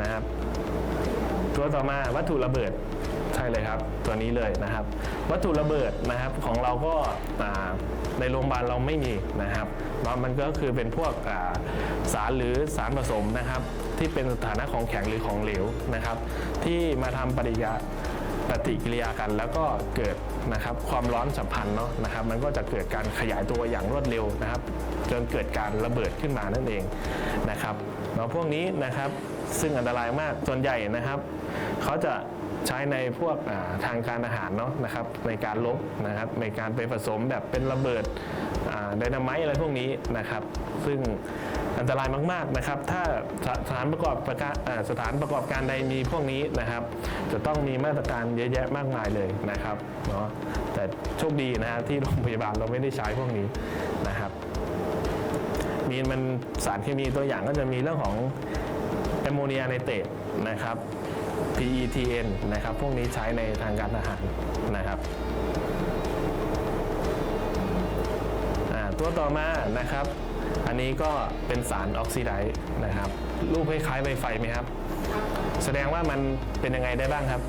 นะครับตัวต่อมาวัตถุระเบิดใช่เลยครับ ตัวนี้เลยนะครับ วัตถุระเบิดนะครับของเราก็าในโรงพยาบาลเราไม่มีนะครับเนาะมันก็คือเป็นพวกาสารหรือสารผสมนะครับ ที่เป็นสถานะของแข็งหรือของเหลวนะครับ ที่มาทำปฏิกิริยาปฏิกิริยากันแล้วก็เกิดนะครับความร้อนสัมพันธ์เนาะนะครับ มันก็จะเกิดการขยายตัวอย่างรวดเร็วนะครับ จนเกิดการระเบิดขึ้นมานั่นเองนะครับเนาะพวกนี้นะครับ ซึ่งอันตรายมากส่วนใหญ่นะครับ เขาจะใช้ในพวกทางการอาหารเนาะนะครับในการลบนะครับในการไปผสมแบบเป็นระเบิดไดนาไมต์อะไรพวกนี้นะครับ ซึ่งอันตรายมากๆนะครับ ถ้าสถานประกอบประการสถานประกอบการใดมีพวกนี้นะครับ จะต้องมีมาตรการเยอะแยะมากมายเลยนะครับเนาะแต่โชคดีนะฮะที่โรงพยาบาลเราไม่ได้ใช้พวกนี้นะครับมีมันสารเคมีตัวอย่างก็จะมีเรื่องของ มโมเนียไนเตรตนะครับ PETN นะครับ พวกนี้ใช้ในทางการทหารนะครับตัวต่อมานะครับ อันนี้ก็เป็นสารออกซิไดซ์นะครับ รูปคล้ายๆไวไฟไหมครับ แสดงว่ามันเป็นยังไงได้บ้างครับ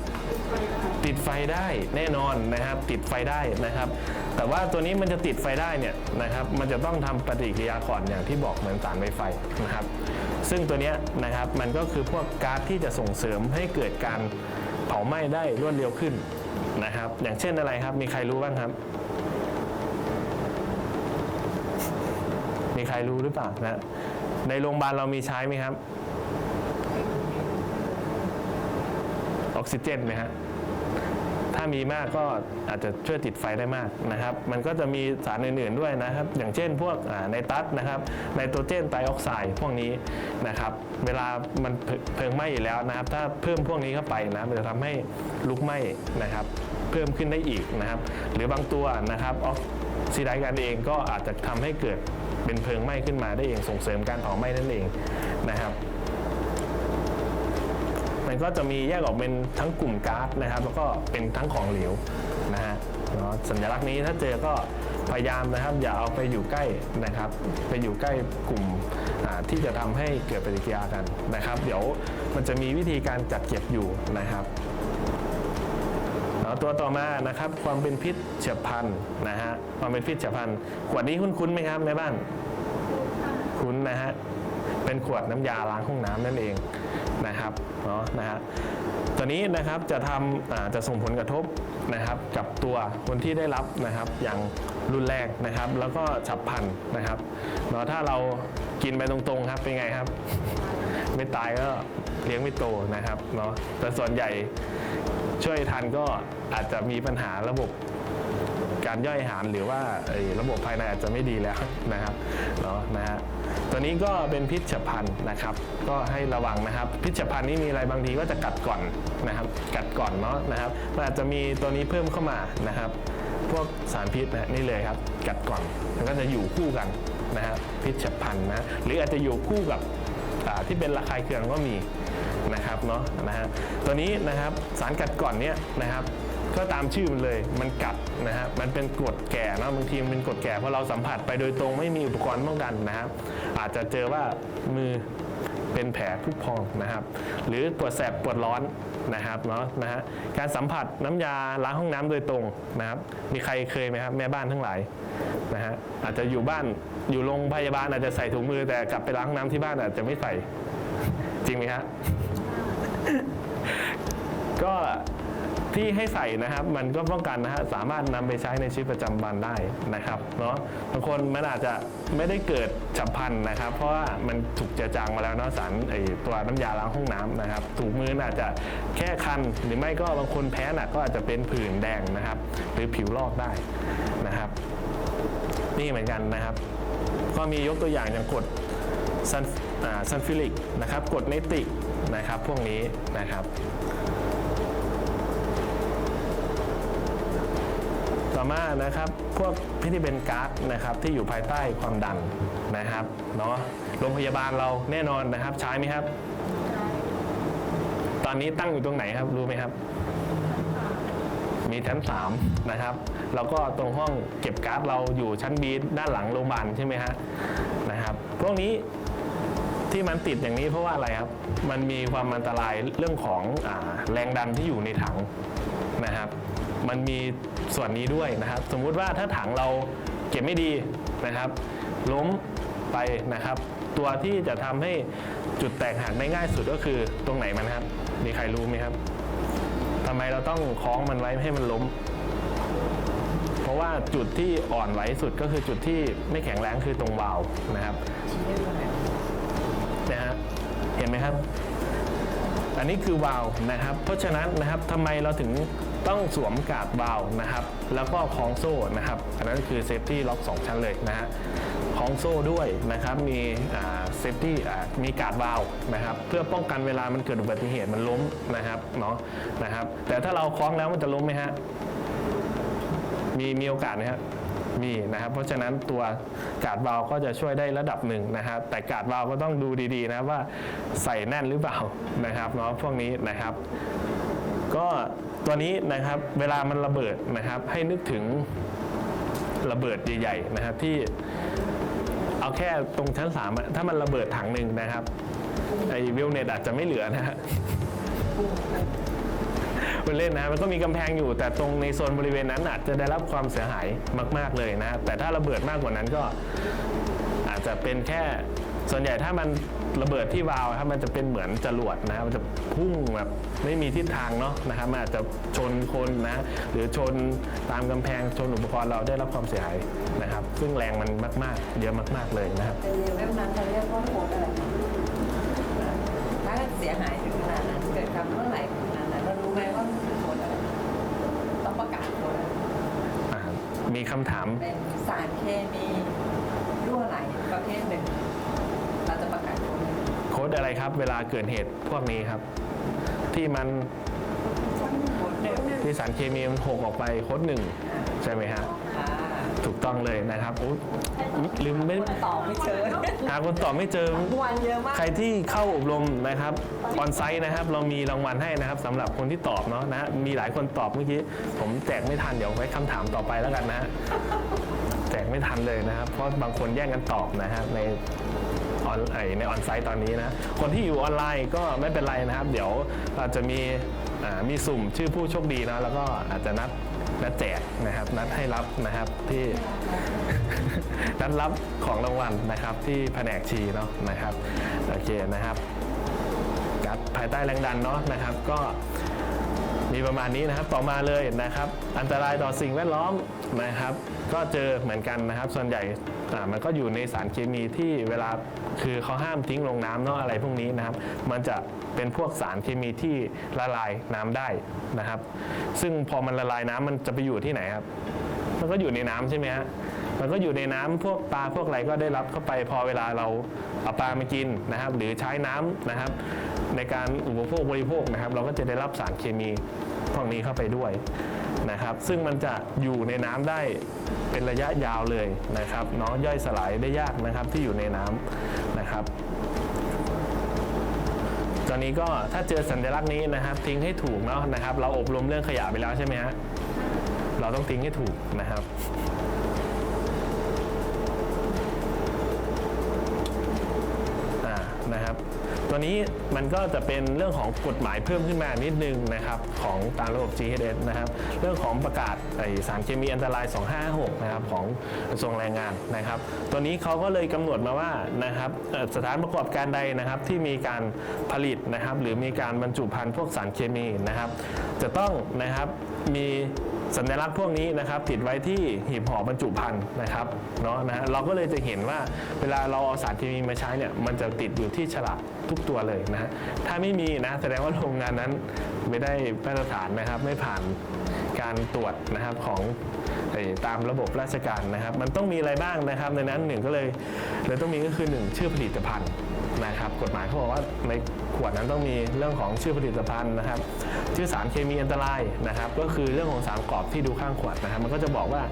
ติดไฟได้แน่นอนนะครับ ติดไฟได้นะครับ แต่ว่าตัวนี้มันจะติดไฟได้เนี่ยนะครับ มันจะต้องทำปฏิกิริยาก่อนอย่างที่บอกเหมือนสารไวไฟนะครับ ซึ่งตัวนี้นะครับมันก็คือพวกก๊าซที่จะส่งเสริมให้เกิดการเผาไหม้ได้รวดเร็วขึ้นนะครับ อย่างเช่นอะไรครับ มีใครรู้บ้างครับ มีใครรู้หรือเปล่านะในโรงพยาบาลเรามีใช้ไหมครับ ออกซิเจนไหมฮะามีมากก็อาจจะช่วยติดไฟได้มากนะครับ มันก็จะมีสารอื่นๆด้วยนะครับ อย่างเช่นพวกไนตรัสนะครับไนโตรเจนไตรออกไซด์พวกนี้นะครับ เวลามันเพลิงไหม้อยู่แล้วนะครับ ถ้าเพิ่มพวกนี้เข้าไปนะมันจะทำให้ลุกไหม้นะครับ เพิ่มขึ้นได้อีกนะครับ หรือบางตัวนะครับออกซิไดซ์กันเองก็อาจจะทำให้เกิดเป็นเพลิงไหม้ขึ้นมาได้เองส่งเสริมการเผาไหม้นั่นเองนะครับ มันก็จะมีแยกออกเป็นทั้งกลุ่มก๊าซนะครับ แล้วก็เป็นทั้งของเหลวนะฮะเนาะสัญลักษณ์นี้ถ้าเจอก็พยายามนะครับ อย่าเอาไปอยู่ใกล้นะครับ ไปอยู่ใกล้กลุ่มที่จะทำให้เกิดปฏิกิริยากันนะครับ เดี๋ยวมันจะมีวิธีการจัดเก็บอยู่นะครับตัวต่อมานะครับความเป็นพิษเฉียบพลันนะฮะความเป็นพิษเฉียบพลันขวดนี้คุ้นๆไหมครับแม่บ้าน คุ้นนะฮะ เป็นขวดน้ำยาล้างห้องน้ำนั่นเองนะครับเนาะนะฮะตัวนี้นะครับจะทำจะส่งผลกระทบนะครับกับตัวคนที่ได้รับนะครับอย่างรุนแรงนะครับ แล้วก็ฉับพลันนะครับเนาะถ้าเรากินไปตรงๆครับเป็นไงครับ ไม่ตายก็เลี้ยงไม่โตนะครับเนาะแต่ส่วนใหญ่ช่วยทันก็อาจจะมีปัญหาระบบการย่อยอาหารหรือว่าระบบภายในอาจจะไม่ดีแล้วนะครับเนาะนะฮะ ตัวนี้ก็เป็นพิษฉับพลันนะครับ ก็ให้ระวังนะครับ พิษฉับพลันนี่มีอะไรบางทีก็จะกัดก่อนนะครับ กัดก่อนเนาะนะครับมันอาจจะมีตัวนี้เพิ่มเข้ามานะครับ พวกสารพิษนะนี่เลยครับ กัดก่อนมันก็จะอยู่คู่กันนะครับพิษฉับพลันนะหรืออาจจะอยู่คู่กับที่เป็นระคายเคืองก็มีนะครับเนาะนะฮะตัวนี้นะครับสารกัดก่อนเนี่ยนะครับ ก็ตามชื่อมันเลย มันกัดนะฮะ มันเป็นกรดแก่เนะบางทีมันเป็นกรดแก่เพราะเราสัมผัสไปโดยตรงไม่มีอุปกรณ์ป้องกันนะครับ อาจจะเจอว่ามือเป็นแผลพุพองนะครับ หรือปวดแสบปวดร้อนนะครับเนาะนะฮะการสัมผัสน้ำยาล้างห้องน้ำโดยตรงนะครับ มีใครเคยไหมครับแม่บ้านทั้งหลายนะฮะอาจจะอยู่บ้านอยู่โรงพยาบาลอาจจะใส่ถุงมือแต่กลับไปล้างห้องน้ำที่บ้านอาจจะไม่ใส่จริงไหมฮะก็ ที่ให้ใส่นะครับมันก็ป้องกันนะฮะสามารถนำไปใช้ในชีวิตประจำวันได้นะครับเนาะบางคนมันอาจจะไม่ได้เกิดฉับพลันนะครับ เพราะว่ามันถูกเจือจางมาแล้วเนาะสารไอตัวน้ำยาล้างห้องน้ำนะครับ ถูกมืออาจจะแค่คัน หรือไม่ก็บางคนแพ้หนักก็อาจจะเป็นผื่นแดงนะครับ หรือผิวลอกได้นะครับ นี่เหมือนกันนะครับ ก็มียกตัวอย่างอย่างกดซันซันฟิลิกนะครับกดไนติกนะครับ พวกนี้นะครับ มานะครับ พวกพิธีเป็นก๊าซนะครับที่อยู่ภายใต้ความดันนะครับเนาะโรงพยาบาลเราแน่นอนนะครับใช้ไหมครับ ตอนนี้ตั้งอยู่ตรงไหนครับรู้ไหมครับ มีชั้น3นะครับแล้วก็ตรงห้องเก็บก๊าซเราอยู่ชั้นบีด้านหลังโรงพยาบาลใช่ไหมฮะนะครับพวกนี้ที่มันติดอย่างนี้เพราะว่าอะไรครับ มันมีความอันตรายเรื่องของอแรงดันที่อยู่ในถัง มันมีส่วนนี้ด้วยนะครับ สมมุติว่าถ้าถังเราเก็บไม่ดีนะครับ ล้มไปนะครับ ตัวที่จะทำให้จุดแตกหักได้ง่ายสุดก็คือตรงไหนมันครับ มีใครรู้ไหมครับทำไมเราต้องคล้องมันไว้ให้มันล้ม เพราะว่าจุดที่อ่อนไหวสุดก็คือจุดที่ไม่แข็งแรงคือตรงวาล์วนะครับนะฮะเห็นไหมครับ อันนี้คือวาล์วนะครับ เพราะฉะนั้นนะครับทำไมเราถึงต้องสวมกาดวาล์วนะครับ แล้วก็คล้องโซ่นะครับ อันนั้นคือเซฟตี้ล็อกสองชั้นเลยนะฮะคล้องโซ่ด้วยนะครับ มีเซฟตี้มีกาดวาล์วนะครับ เพื่อป้องกันเวลามันเกิดอุบัติเหตุมันล้มนะครับเนาะนะครับ แต่ถ้าเราคล้องแล้วมันจะล้มไหมฮะมีมีโอกาสนะครับ มีนะครับเพราะฉะนั้นตัวกาดวาลก็จะช่วยได้ระดับหนึ่งนะครับแต่กาดวาลก็ต้องดูดีๆนะว่าใส่แน่นหรือเปล่านะครับเนาะพวกนี้นะครับ ก็ตัวนี้นะครับเวลามันระเบิดนะครับ ให้นึกถึงระเบิดใหญ่ๆนะครับที่เอาแค่ตรงชั้นสามถ้ามันระเบิดถังหนึ่งนะครับไอ้วิลเน็ตอาจจะไม่เหลือนะฮะ มันเล่นนะมันก็มีกำแพงอยู่ แต่ตรงในโซนบริเวณนั้นอาจจะได้รับความเสียหายมาก ๆเลยนะ แต่ถ้าระเบิดมากกว่านั้นก็อาจจะเป็นแค่ส่วนใหญ่ถ้ามันระเบิดที่วาล์วครับมันจะเป็นเหมือนจรวดนะครับมันจะพุ่งแบบไม่มีทิศทางเนาะนะครับมันอาจจะชนคนนะหรือชนตามกำแพงชนอุปกรณ์เราได้รับความเสียหายนะครับ ซึ่งแรงมันมากๆ เยอะมาก ๆเลยนะครับแต่เลเวลนั้นเราเรียกว่าโคดอะไรถ้าเสียหายถึง ไหมว่ามันคือโคดอะไรต้องประกาศโคดอะไรอ่ามีคำถาม เป็นสารเคมีรั่วไหลประเภทหนึ่งเราจะประกาศโคดอะไรโค้ดอะไรครับ เวลาเกิดเหตุพวกนี้ครับ ที่มันโคดหนึ่งที่สารเคมีมันหกออกไปโค้ดหนึ่งใช่ไหมฮะค่ะ ถูกต้องเลยนะครับอุ๊ยลืมไม่ตอบไม่เจอหาคนตอบไม่เจอวันเยอะมากใครที่เข้าอบรมนะครับออนไซต์นะครับเรามีรางวัลให้นะครับสำหรับคนที่ตอบเนาะนะฮะมีหลายคนตอบเมื่อกี้ผมแจกไม่ทันเดี๋ยวไว้คำถามต่อไปแล้วกันนะฮะแจกไม่ทันเลยนะครับ เพราะบางคนแย่งกันตอบนะฮะในออนไอในออนไซต์ตอนนี้นะ คนที่อยู่ออนไลน์ก็ไม่เป็นไรนะครับ เดี๋ยวเราจะมีอ่า มีสุ่มชื่อผู้โชคดีนะแล้วก็อาจจะนัดนัดแจกนะครับ นัดให้รับนะครับที่นัดรับของรางวัลนะครับที่แผนกชีเนาะนะครับโอเคนะครับกับภายใต้แรงดันเนาะนะครับก็มีประมาณนี้นะครับต่อมาเลยนะครับ อันตรายต่อสิ่งแวดล้อมนะครับ ก็เจอเหมือนกันนะครับ ส่วนใหญ่ อ่ามันก็อยู่ในสารเคมีที่เวลาคือเขาห้ามทิ้งลงน้ำเนาะอะไรพวกนี้นะครับ มันจะเป็นพวกสารเคมีที่ละลายน้ำได้นะครับ ซึ่งพอมันละลายน้ำมันจะไปอยู่ที่ไหนครับ มันก็อยู่ในน้ำใช่ไหมฮะมันก็อยู่ในน้ำพวกปลาพวกอะไรก็ได้รับเข้าไปพอเวลาเราเอาปลามากินนะครับ หรือใช้น้ำนะครับ ในการอุปโภคบริโภคนะครับ เราก็จะได้รับสารเคมี พวกนี้เข้าไปด้วยนะครับ ซึ่งมันจะอยู่ในน้ำได้เป็นระยะยาวเลยนะครับเนาะย่อยสลายได้ยากนะครับที่อยู่ในน้ำนะครับตอนนี้ก็ถ้าเจอสัญลักษณ์นี้นะครับทิ้งให้ถูกเนาะนะครับ เราอบรมเรื่องขยะไปแล้วใช่ไหมฮะเราต้องทิ้งให้ถูกนะครับ ตัวนี้มันก็จะเป็นเรื่องของกฎหมายเพิ่มขึ้นมานิดนึงนะครับของตามระบบ GHS นะครับเรื่องของประกาศสารเคมีอันตราย 256นะครับของกระทรวงแรงงานนะครับ ตัวนี้เขาก็เลยกำหนดมาว่านะครับสถานประกอบการใดนะครับที่มีการผลิตนะครับหรือมีการบรรจุภัณฑ์พวกสารเคมีนะครับ จะต้องนะครับมี สัญลักษณ์พวกนี้นะครับติดไว้ที่หีบห่อบรรจุภัณฑ์นะครับเนาะนะเราก็เลยจะเห็นว่าเวลาเราเอาสารเคมีมาใช้เนี่ยมันจะติดอยู่ที่ฉลากทุกตัวเลยนะถ้าไม่มีนะแสดงว่าโรงงานนั้นไม่ได้มาตรฐานนะครับไม่ผ่านการตรวจนะครับของไอ้ตามระบบราชการนะครับ มันต้องมีอะไรบ้างนะครับ ในนั้นหนึ่งก็เลยเลยต้องมีก็คือหนึ่งชื่อผลิตภัณฑ์ นะครับกฎหมายเขาบอกว่าในขวดนั้นต้องมีเรื่องของชื่อผลิตภัณฑ์นะครับ ชื่อสารเคมีอันตรายนะครับ ก็คือเรื่องของสารประกอบที่ดูข้างขวดนะครับ มันก็จะบอกว่า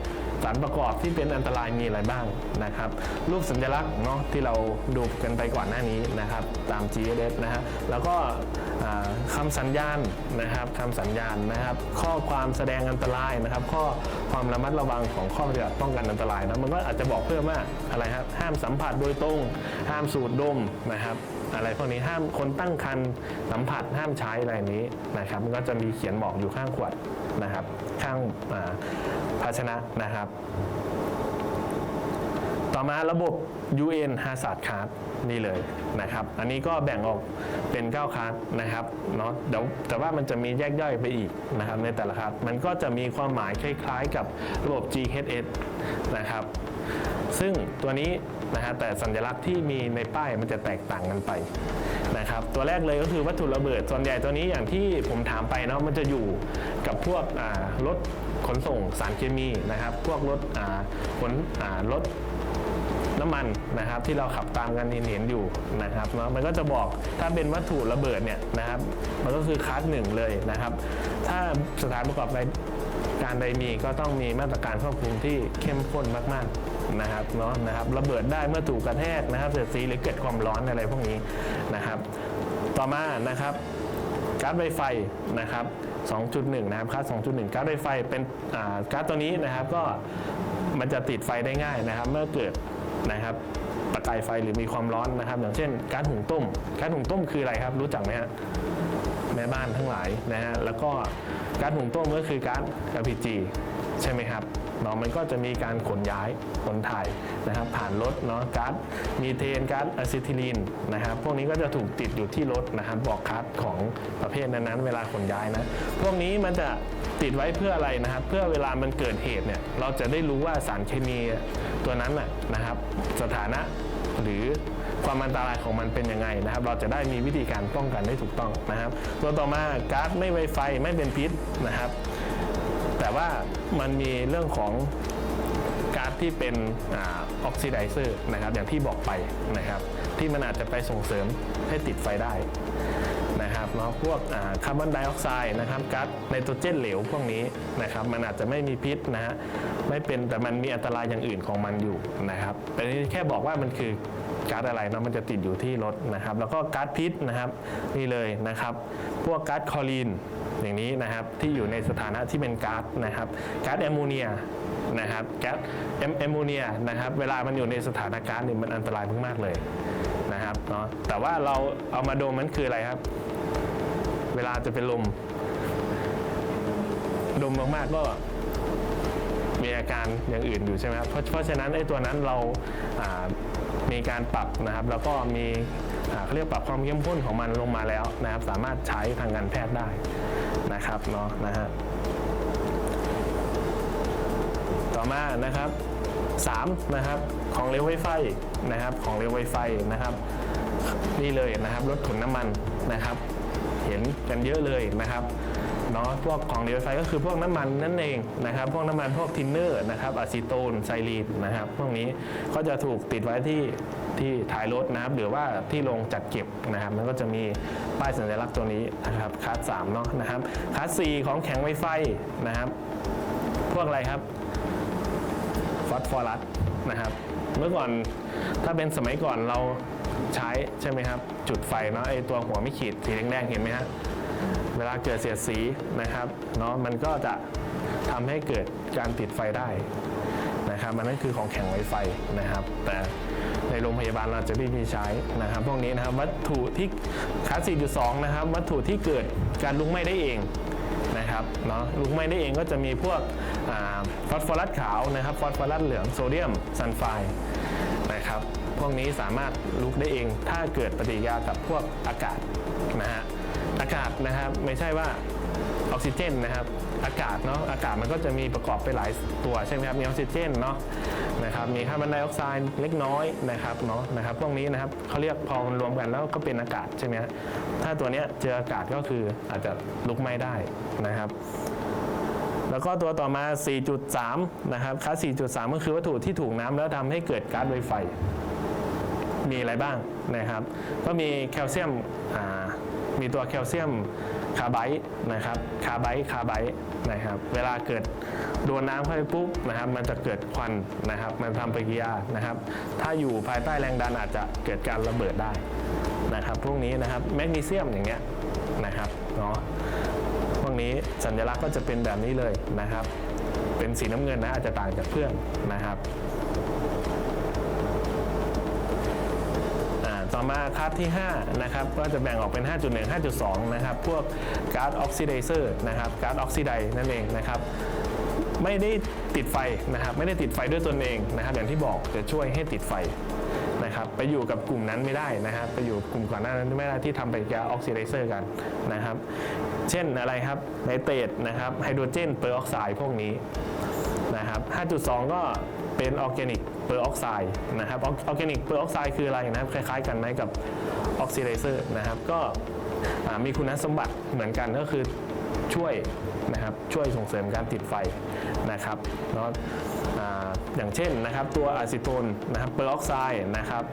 สารประกอบที่เป็นอันตรายมีอะไรบ้างนะครับ รูปสัญลักษณ์เนาะที่เราดูกันไปก่อนหน้านี้นะครับตาม GSS นะฮะแล้วก็คำสัญญาณนะครับคำสัญญาณนะครับ ข้อความแสดงอันตรายนะครับ ข้อความระมัดระวังของข้อปฏิบัติป้องกันอันตรายนะมันก็อาจจะบอกเพิ่มว่าอะไรครับห้ามสัมผัสโดยตรง ห้ามสูดดมนะครับอะไรพวกนี้ห้ามคนตั้งครรภ์สัมผัสห้ามใช้อะไรนี้นะครับ มันก็จะมีเขียนบอกอยู่ข้างขวดนะครับ ข้าง ภาชนะนะครับ ต่อมาระบบ UN Hazard Card นี่เลยนะครับ อันนี้ก็แบ่งออกเป็น 9คาร์ดนะครับเนาะเดี๋ยวแต่ว่ามันจะมีแยกย่อยไปอีกนะครับในแต่ละคาร์ดมันก็จะมีความหมายคล้ายๆกับระบบ GHS นะครับ ซึ่งตัวนี้นะฮะแต่สัญลักษณ์ที่มีในป้ายมันจะแตกต่างกันไปนะครับตัวแรกเลยก็คือวัตถุระเบิด ส่วนใหญ่ตัวนี้อย่างที่ผมถามไปเนาะมันจะอยู่กับพวกรถ ขนส่งสารเคมีนะครับ พวกรถขนรถน้ำมันนะครับที่เราขับตามกันเห็นอยู่นะครับเนาะมันก็จะบอกถ้าเป็นวัตถุระเบิดเนี่ยนะครับ มันก็คือคลาสหนึ่งเลยนะครับ ถ้าสถานประกอบการใดมีก็ต้องมีมาตรการควบคุมที่เข้มข้นมากๆนะครับเนาะนะครับระเบิดได้เมื่อถูกกระแทกนะครับเสียดสีหรือเกิดความร้อนอะไรพวกนี้นะครับ ต่อมานะครับ การไวไฟนะครับ 2.1 นะครับคลา2.1การ์ดไวไฟเป็นอ่าการ์ดตัวนี้นะครับก็มันจะติดไฟได้ง่ายนะครับ เมื่อเกิดนะครับประกายไฟหรือมีความร้อนนะครับ อย่างเช่นการหุงต้มการหุงต้มคืออะไรครับ รู้จักไหมฮะแม่บ้านทั้งหลายนะฮะแล้วก็ การหุงต้มก็คือการ LPG ใช่ไหมครับเนาะมันก็จะมีการขนย้ายขนถ่ายนะครับ ผ่านรถเนาะก๊าซมีเทนก๊าซอะซิทิลีนนะครับ พวกนี้ก็จะถูกติดอยู่ที่รถนะครับบอกคัสของประเภทนั้นๆ เวลาขนย้ายนะ พวกนี้มันจะติดไว้เพื่ออะไรนะครับ เพื่อเวลามันเกิดเหตุเนี่ยเราจะได้รู้ว่าสารเคมีตัวนั้นน่ะนะครับ สถานะหรือ ความอันตรายของมันเป็นยังไงนะครับ เราจะได้มีวิธีการป้องกันได้ถูกต้องนะครับตัวต่อมาก๊าซไม่ไวไฟไม่เป็นพิษนะครับ แต่ว่ามันมีเรื่องของก๊าซที่เป็นออกซิไดเซอร์นะครับอย่างที่บอกไปนะครับ ที่มันอาจจะไปส่งเสริมให้ติดไฟได้นะครับเนาะพวกคาร์บอนไดออกไซด์นะครับก๊าซไนโตรเจนเหลวพวกนี้นะครับมันอาจจะไม่มีพิษนะฮะไม่เป็นแต่มันมีอันตรายอย่างอื่นของมันอยู่นะครับแต่นี่แค่บอกว่ามันคือ ก๊าซอะไรเนาะมันจะติดอยู่ที่รถนะครับ แล้วก็ก๊าซพิษนะครับนี่เลยนะครับ พวกก๊าซคลอรีนอย่างนี้นะครับที่อยู่ในสถานะที่เป็นก๊าซนะครับก๊าซแอมโมเนียนะครับแก๊สแอมโมเนียนะครับเวลามันอยู่ในสถานะก๊าซเนี่ยมันอันตรายมากๆเลยนะครับเนาะแต่ว่าเราเอามาดมมันคืออะไรครับ เวลาจะเป็นลม ดมมากๆก็มีอาการอย่างอื่นอยู่ใช่ไหมครับเพราะฉะนั้นไอ้ตัวนั้นเราา มีการปรับนะครับ แล้วก็มีเขาเรียกปรับความเข้มข้นของมันลงมาแล้วนะครับ สามารถใช้ทางการแพทย์ได้นะครับเนาะนะฮะต่อมานะครับ3นะครับของเหลวไวไฟนะครับของเหลวไวไฟนะครับนี่เลยนะครับรถขนน้ำมันนะครับ เห็นกันเยอะเลยนะครับ เนาะพวกของเหลวไฟก็คือพวกน้ำมันนั่นเองนะครับ พวกน้ำมันพวกทินเนอร์นะครับอะซิโตนไซรีนนะครับ พวกนี้ก็จะถูกติดไว้ที่ที่ท้ายรถนะครับ หรือว่าที่โรงจัดเก็บนะครับ มันก็จะมีป้ายสัญลักษณ์ตัวนี้นะครับคลาสสามเนาะนะครับคลาสสี่ของแข็งไวไฟนะครับ พวกอะไรครับฟอสฟอรัสนะครับ เมื่อก่อนถ้าเป็นสมัยก่อนเราใช้ใช่ไหมครับ จุดไฟเนาะไอตัวหัวไม่ขีดสีแดงๆเห็นไหมฮะ เวลาเกิดเสียดสีนะครับเนาะมันก็จะทำให้เกิดการติดไฟได้นะครับมันนั่นคือของแข็งไวไฟนะครับ แต่ในโรงพยาบาลเราจะไม่มีใช้นะครับพวกนี้นะครับวัตถุที่คลาส4.2นะครับ วัตถุที่เกิดการลุกไหม้ได้เองนะครับเนาะลุกไหม้ได้เองก็จะมีพวกฟอสฟอรัสขาวนะครับฟอสฟอรัสเหลืองโซเดียมซัลไฟด์นะครับพวกนี้สามารถลุกได้เอง ถ้าเกิดปฏิกิริยากับพวกอากาศนะฮะากาศนะครับ ไม่ใช่ว่าออกซิเจนนะครับ อากาศเนาะอากาศมันก็จะมีประกอบไปหลายตัวใช่ไหมครับมีออกซิเจนเนาะนะครับมีคาร์บอนไดออกไซด์เล็กน้อยนะครับเนาะนะครับพวกนี้นะครับเขาเรียกพอมันรวมกันแล้วก็เป็นอากาศใช่ไหมฮะถ้าตัวเนี้ยเจออากาศก็คืออาจจะลุกไหม้ได้นะครับ แล้วก็ตัวต่อมา 4.3 นะครับคลาส4.3 ก็คือวัตถุที่ถูกน้ำแล้วทำให้เกิดก๊าซไวไฟมีอะไรบ้างนะครับ ก็มีแคลเซียมอ่า มีตัวแคลเซียมคาร์ไบต์นะครับคาร์ไบต์คาร์ไบต์นะครับเวลาเกิดโดนน้ำเข้าไปปุ๊บนะครับมันจะเกิดควันนะครับมันทำปฏิกิริยานะครับ ถ้าอยู่ภายใต้แรงดันอาจจะเกิดการระเบิดได้นะครับพวกนี้นะครับแมกนีเซียมอย่างเงี้ยนะครับเนาะพวกนี้สัญลักษณ์ก็จะเป็นแบบนี้เลยนะครับ เป็นสีน้ำเงินนะอาจจะต่างจากเพื่อนนะครับ อ่า ต่อมาคลาสที่5นะครับก็จะแบ่งออกเป็น 5.1 5.2 นะครับ พวกการ์ออกซิไดเซอร์นะครับการ์ออกซิไดนั่นเองนะครับไม่ได้ติดไฟนะครับไม่ได้ติดไฟด้วยตนเองนะครับอย่างที่บอกจะช่วยให้ติดไฟนะครับไปอยู่กับกลุ่มนั้นไม่ได้นะครับไปอยู่กลุ่มก่อนหน้านั้นไม่ได้ที่ทำปฏิกิริยาออกซิไดเซอร์กันนะครับ เช่นอะไรครับไนเตรตนะครับไฮโดรเจนเปอร์ออกไซด์พวกนี้นะครับ 5.2 ก็ เป็นออร์แกนิกเปอร์ออกไซด์นะครับออร์แกนิกเปอร์ออกไซด์คืออะไรนะครับคล้ายๆกันไหมกับออกซิไดเซอร์นะครับก็มีคุณสมบัติเหมือนกันก็คือช่วยนะครับช่วยส่งเสริมการติดไฟนะครับเนาะอย่างเช่นนะครับตัวอะซิโทนนะครับเปอร์ออกไซด์นะครับ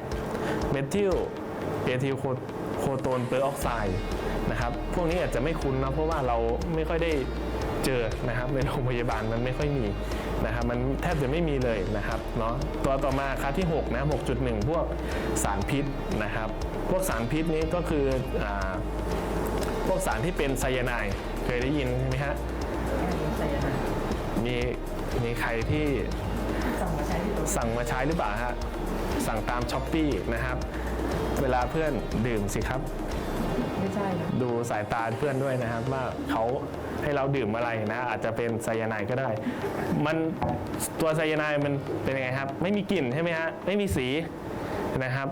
เมทิลเอทิลโคโตนเปอร์ออกไซด์นะครับพวกนี้อาจจะไม่คุ้นนะเพราะว่าเราไม่ค่อยได้ เจอนะครับในโรงพยาบาลมันไม่ค่อยมีนะครับมันแทบจะไม่มีเลยนะครับเนาะตัวต่อมาค่าที่6นะ6.1 พวกสารพิษนะครับ พวกสารพิษนี้ก็คืออาพวกสารที่เป็นไซยาไนด์เคยได้ยินไหมฮะใส่ยังไงมีมีใครที่สั่งมาใช้ที่ตัวสั่งมาใช้หรือเปล่าฮะสั่งตามช้อปปีนะครับ เวลาเพื่อนดื่มสิครับไม่ ใช่นะดูสายตาเพื่อนด้วยนะครับ ว่าเขาให้เราดื่มอะไรนะอาจจะเป็นไซยาไนด์ก็ได้ มันตัวไซยาไนด์มันเป็นยังไงครับ ไม่มีกลิ่นใช่ไหมฮะไม่มีสีนะครับ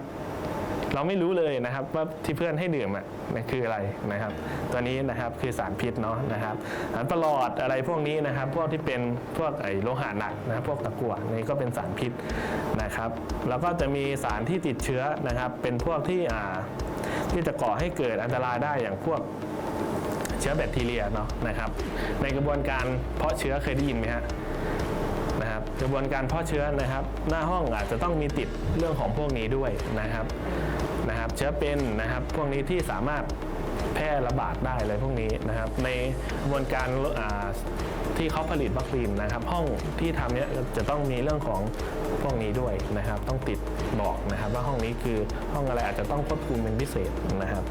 เราไม่รู้เลยนะครับว่าที่เพื่อนให้ดื่มอะมันคืออะไรนะครับ ตัวนี้นะครับคือสารพิษเนาะนะครับสารประหลอดอะไรพวกนี้นะครับ พวกที่เป็นพวกไอโลหะหนักนะพวกตะกั่วนี่ก็เป็นสารพิษนะครับ แล้วก็จะมีสารที่ติดเชื้อนะครับ เป็นพวกที่อ่า ที่จะก่อให้เกิดอันตรายได้อย่างพวกเชื้อแบคทีเรียเนาะนะครับ ในกระบวนการเพาะเชื้อเคยได้ยินไหมฮะนะครับกระบวนการเพาะเชื้อนะครับ หน้าห้องอาจจะต้องมีติดเรื่องของพวกนี้ด้วยนะครับนะครับ เชื้อเป็นนะครับพวกนี้ที่สามารถแพร่ระบาดได้เลยพวกนี้นะครับ ในกระบวนการ ที่เขาผลิตวัคซีนนะครับ ห้องที่ทำเนี้ยจะต้องมีเรื่องของพวกนี้ด้วยนะครับ ต้องติดบอกนะครับ ว่าห้องนี้คือห้องอะไรอาจจะต้องควบคุมเป็นพิเศษนะครับ